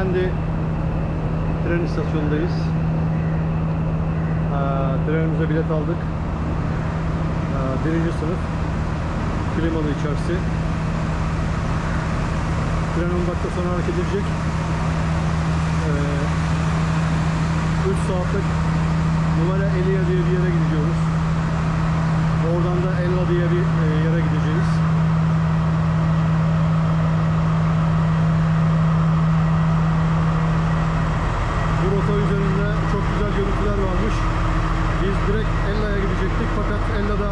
Trendi tren istasyonundayız. Ee, trenimize bilet aldık. Ee, birinci sınıf. Klimalı içerisi. Tren 10 dakika sonra hareket edecek. Ee, 3 saatlik numara Elia diye bir yere gidiyoruz. Oradan da Ella diye bir e, yere gideceğiz. Bu rota üzerinde çok güzel görüntüler varmış. Biz direkt Ella'ya gidecektik fakat Ella'da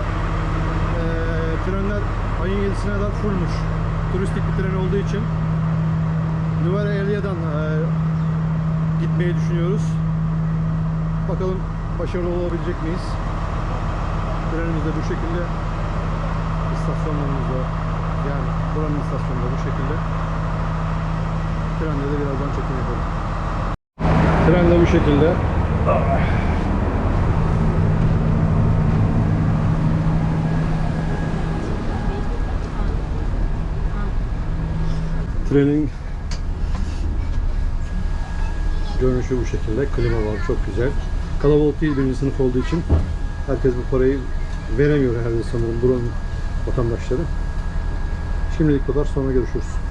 e, trenler ayın 7'sine kadar fullmuş. Turistik bir tren olduğu için Numara Ella'dan e, gitmeyi düşünüyoruz. Bakalım başarılı olabilecek miyiz? Trenimiz de bu şekilde. İstasyonlarımız da yani buranın istasyonu da bu şekilde. Trende de birazdan çekim yapalım. Tren de bu şekilde. Trenin görünüşü bu şekilde. Klima var çok güzel. Kalabalık değil birinci sınıf olduğu için herkes bu parayı veremiyor herhalde sanırım buranın vatandaşları. Şimdilik kadar sonra görüşürüz.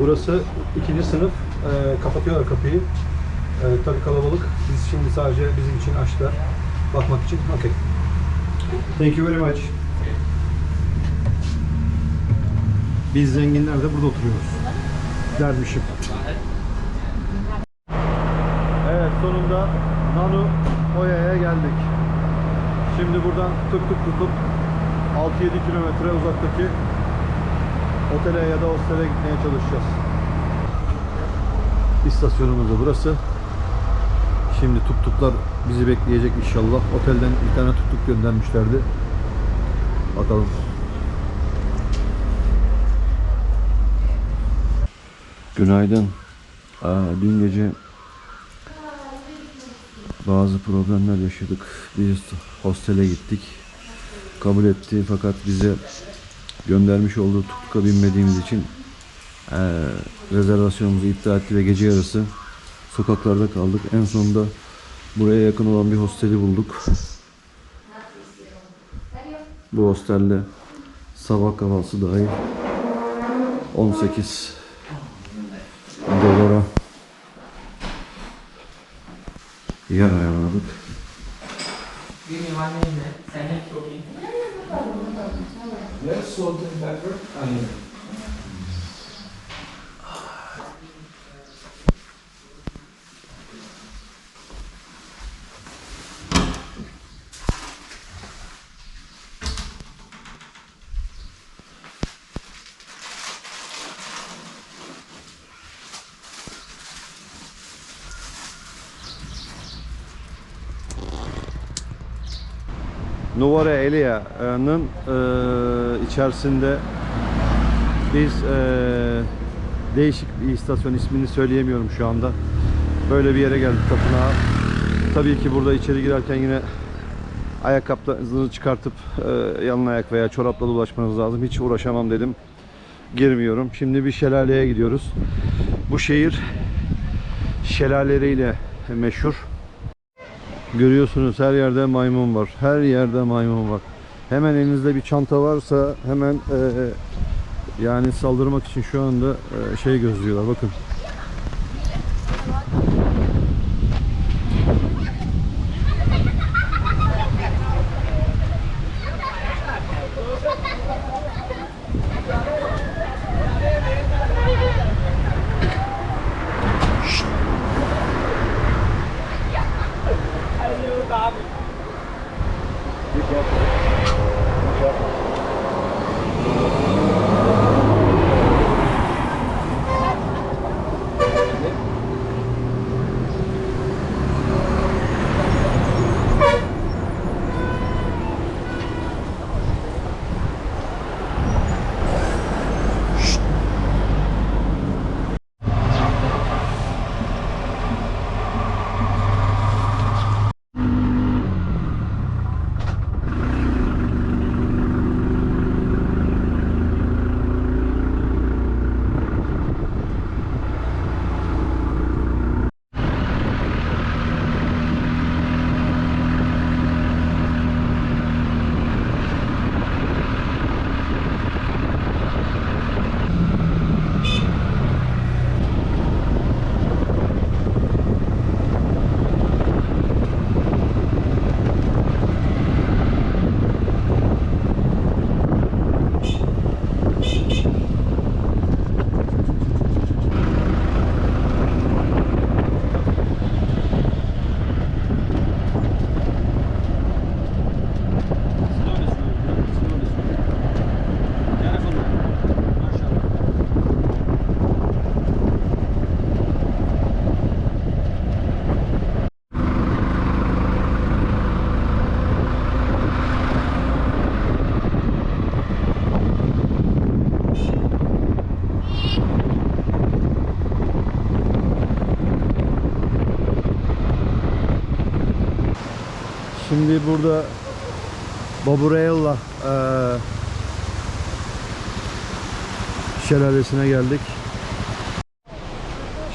Burası ikinci sınıf. Ee, kapatıyorlar kapıyı. Ee, tabii kalabalık. Biz şimdi sadece bizim için açtılar. Bakmak için. Okay. Thank you very much. Biz zenginler de burada oturuyoruz. Dermişim. Evet sonunda Nanu Oya'ya geldik. Şimdi buradan tık tık tutup 6-7 kilometre uzaktaki otele ya da hostele gitmeye çalışacağız. İstasyonumuz da burası. Şimdi tuktuklar bizi bekleyecek inşallah. Otelden bir tane tuktuk göndermişlerdi. Bakalım. Günaydın. Aa, dün gece bazı problemler yaşadık. Biz hostele gittik. Kabul etti fakat bize göndermiş olduğu tuktuka binmediğimiz için eee rezervasyonumuzu iptal etti ve gece yarısı sokaklarda kaldık. En sonunda buraya yakın olan bir hosteli bulduk. Bu hostelde sabah kahvaltısı dahil 18 dolara yer ayarladık. Yes, salt and pepper. And Novara Elia'nın e, içerisinde biz e, değişik bir istasyon ismini söyleyemiyorum şu anda. Böyle bir yere geldik tapınağa. Tabii ki burada içeri girerken yine ayakkabılarınızı çıkartıp e, yalın ayak veya çorapla dolaşmanız lazım. Hiç uğraşamam dedim. Girmiyorum. Şimdi bir şelaleye gidiyoruz. Bu şehir şelaleleriyle meşhur. Görüyorsunuz her yerde maymun var. Her yerde maymun var. Hemen elinizde bir çanta varsa hemen e, yani saldırmak için şu anda e, şey gözlüyorlar. Bakın. Şimdi burada Baburella eee şelalesine geldik.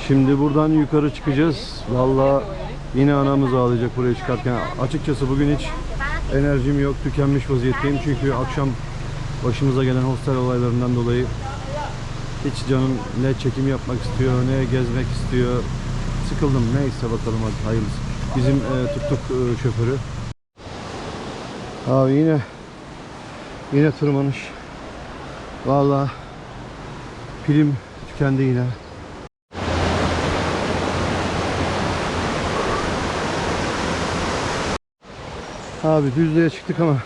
Şimdi buradan yukarı çıkacağız. Vallahi yine anamız ağlayacak buraya çıkarken. Açıkçası bugün hiç enerjim yok. Tükenmiş vaziyetteyim. Çünkü akşam başımıza gelen hostel olaylarından dolayı hiç canım ne çekim yapmak istiyor, ne gezmek istiyor. Sıkıldım. Neyse bakalım hadi hayırlısı. Bizim e, tuk tuk e, şoförü. Abi yine yine tırmanış. Vallahi pilim tükendi yine. Abi düzlüğe çıktık ama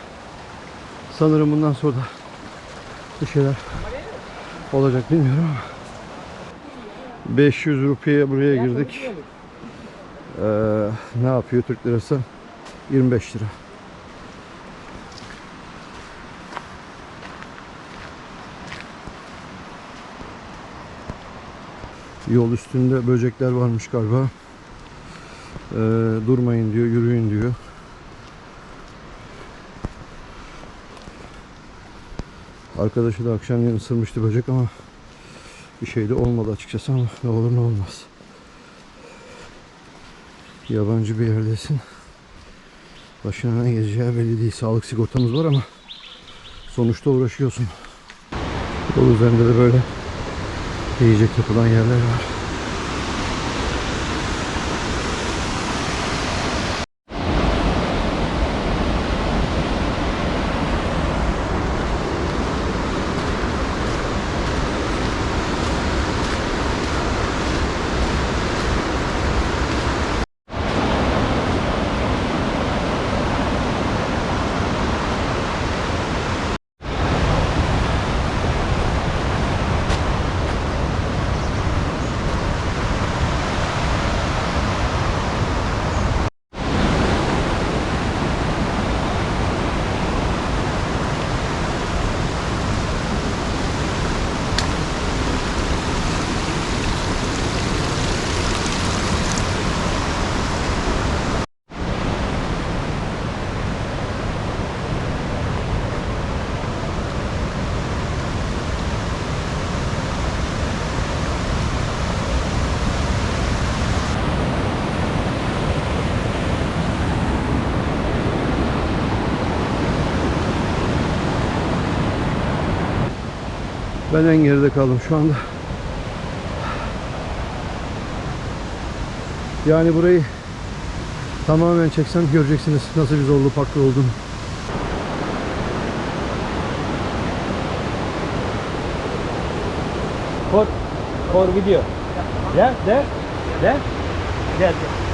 sanırım bundan sonra da bir şeyler olacak bilmiyorum ama 500 rupiye buraya girdik. Ee, ne yapıyor Türk lirası? 25 lira. Yol üstünde böcekler varmış galiba. Ee, durmayın diyor, yürüyün diyor. Arkadaşı da akşam ısırmıştı böcek ama bir şey de olmadı açıkçası ama ne olur ne olmaz. Yabancı bir yerdesin. Başına ne geleceği belli değil. Sağlık sigortamız var ama sonuçta uğraşıyorsun. Yol üzerinde de böyle yiyecek yapılan yerler var. Ben en geride kaldım şu anda. Yani burayı tamamen çeksem göreceksiniz nasıl bir zorlu parkur olduğunu. For, for video. There, there, there, there.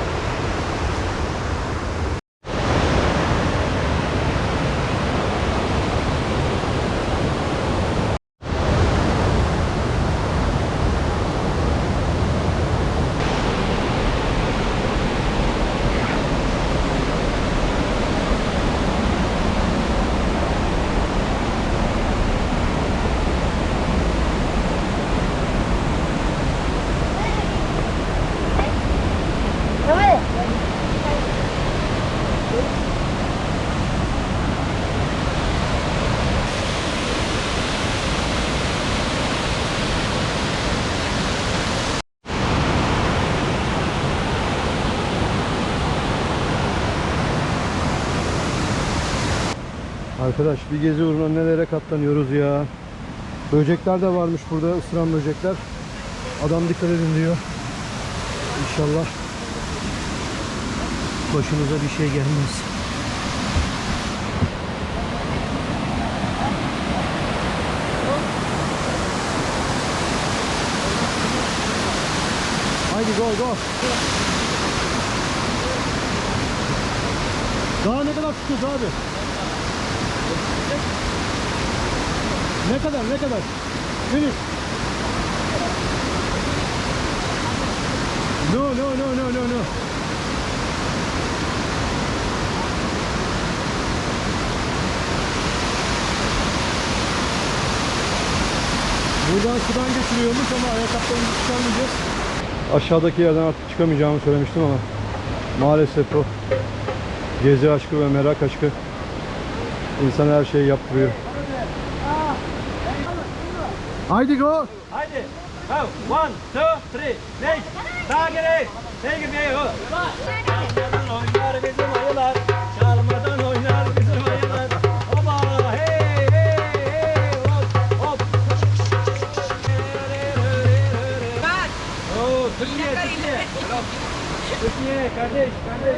Arkadaş bir gezi uğruna nelere katlanıyoruz ya. Böcekler de varmış burada ısıran böcekler. Adam dikkat edin diyor. İnşallah başımıza bir şey gelmez. Haydi go go. Daha ne kadar tutuyoruz abi? Ne kadar ne kadar? Finish. No no no no no no. Buradan sudan geçiriyormuş ama ayakkabılarımızı çıkarmayacağız. Aşağıdaki yerden artık çıkamayacağımı söylemiştim ama maalesef o Gezi aşkı ve merak aşkı insan her şeyi yaptırıyor. Haydi go! Haydi. Go. One, two, three. Next. Sağa geri. Neyi gibi yok. Çalmadan oynar bizim ayılar. Çalmadan oynar bizim ayılar. Hopa. Hey hey hey. Hop hop. Oo, Türkiye, Türkiye. Türkiye, kardeş, kardeş.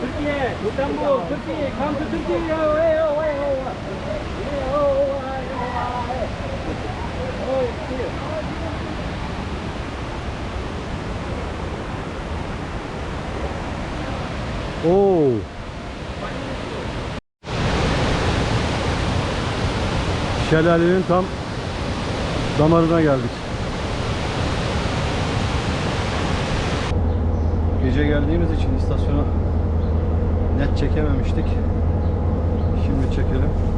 Türkiye, İstanbul, Türkiye. Come to Türkiye. Hey, yo, hey, yo. Hey, yo, hey, yo, hey. Oh, here. Oo. Şelalenin tam damarına geldik. Gece geldiğimiz için istasyona net çekememiştik. Şimdi çekelim.